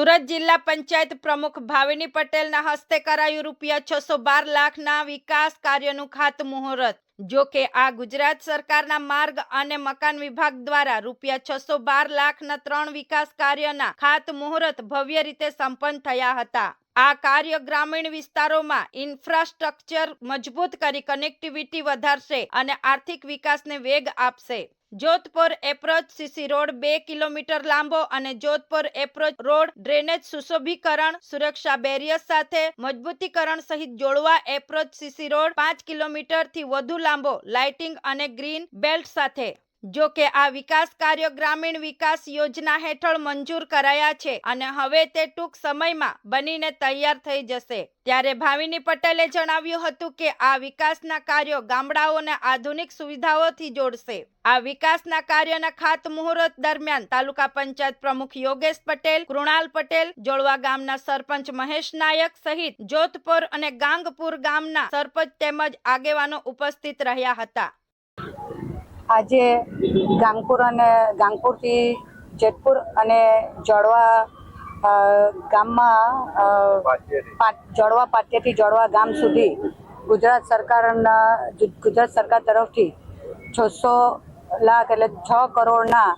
સુરત જિલ્લા પંચાયત પ્રમુખ ભાવિની પટેલના હસ્તે કરાયું રૂપિયા છસો બાર લાખના વિકાસ કાર્યનું ખાતમુહૂર્ત. જો કે આ ગુજરાત સરકારના માર્ગ અને મકાન વિભાગ દ્વારા રૂપિયા છસો બાર લાખના ત્રણ વિકાસ કાર્યના ખાતમુહૂર્ત ભવ્ય રીતે સંપન્ન થયા હતા. આ કાર્ય ગ્રામીણ વિસ્તારોમાં ઇન્ફ્રાસ્ટ્રક્ચર મજબૂત કરી કનેક્ટિવિટી વધારશે અને આર્થિક વિકાસને વેગ આપશે. જોધપુર એપ્રોચ સીસી રોડ બે કિલોમીટર લાંબો અને જોધપુર એપ્રોચ રોડ ડ્રેનેજ સુશોભીકરણ, સુરક્ષા બેરિયર સાથે મજબૂતીકરણ સહિત જોડવા એપ્રોચ સીસી રોડ પાંચ કિલોમીટરથી વધુ લાંબો, લાઇટિંગ અને ગ્રીન બેલ્ટ સાથે જો કે આ વિકાસ કાર્યો ગ્રામીણ વિકાસ યોજના હેઠળ મંજૂર કરાયા છે અને હવે તે ટૂંક સમયમાં બનીને તૈયાર થઈ જશે. ત્યારે ભાવિની પટેલે જણાવ્યું હતું કે આ વિકાસના કાર્યો ગામડાઓને આધુનિક સુવિધાઓથી જોડશે. આ વિકાસના કાર્યના ખાતમુહૂર્ત દરમિયાન તાલુકા પંચાયત પ્રમુખ યોગેશ પટેલ, કૃણાલ પટેલ જોળવા ગામના સરપંચ મહેશ નાયક સહિત જોધપુર અને ગાંગપુર ગામના સરપંચ તેમજ આગેવાનો ઉપસ્થિત રહ્યા હતા. આજે ગાંગપુર અને ગાંગપુરથી જેતપુર અને જળવા ગામમાં જળવા પાટિયાથી જળવા ગામ સુધી ગુજરાત સરકારના ગુજરાત સરકાર તરફથી છસો લાખ એટલે છ કરોડના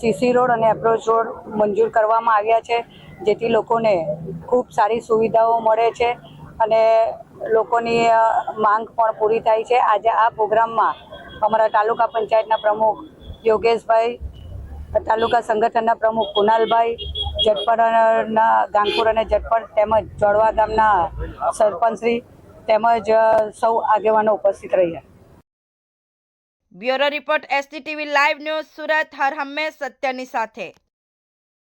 સીસી રોડ અને એપ્રોચ રોડ મંજૂર કરવામાં આવ્યા છે જેથી લોકોને ખૂબ સારી સુવિધાઓ મળે છે અને લોકોની માંગ પણ પૂરી થાય છે. આજે આ પ્રોગ્રામમાં અમારા તાલુકા પંચાયતના પ્રમુખ યોગેશભાઈ, તાલુકા સંગઠનના પ્રમુખ કુનાલભાઈ જટપરના ગાંગપુર અને જટપર તેમજ જોડવા ગામના સરપંચશ્રી તેમજ સૌ આગેવાનો ઉપસ્થિત રહ્યા. Bureau report STTV live news Surat. હર હંમેશ સત્યની સાથે.